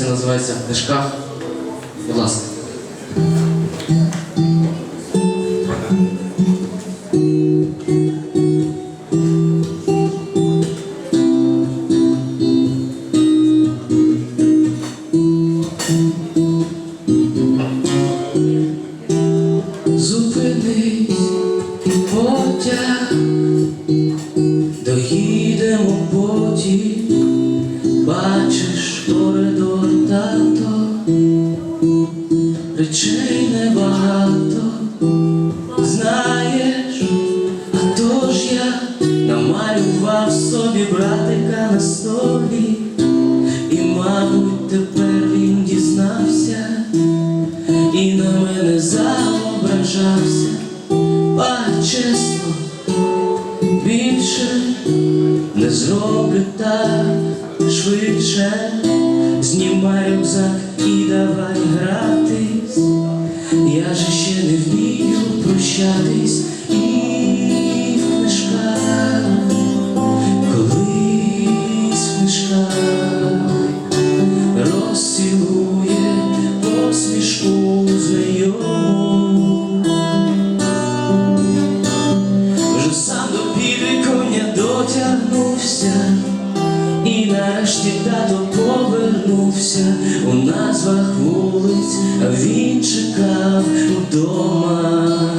Пісня називається в. Будь ласка. Доїдемо потім, бачиш коридор тато, речей небагато, знаєш, а то ж я намалював собі братика на столі, і, мабуть, тепер він дізнався і на мене заображався, а чесно, більше не зроблю так швидше, знімай рюкзак і давай гратись, я же ще не вмію прощатись. І в книжках, колись в книжках розцілує посмішку знайому. Вже сам до підвіконня дотягнувся, і нарешті тато повернувся у назвах вулиць, він чекав удома.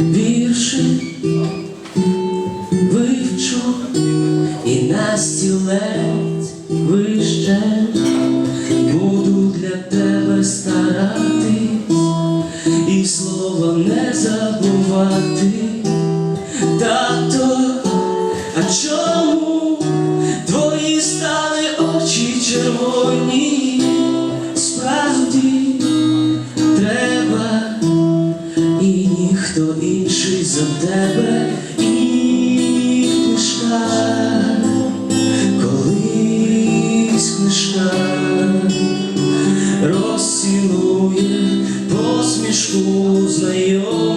Вірші вивчу і на стілець вище буду для тебе старатись і слова не забувати чому твої стали очі червоні, справді треба, і ніхто інший за тебе і книжка, колись книжка розцілує посмішку знайому.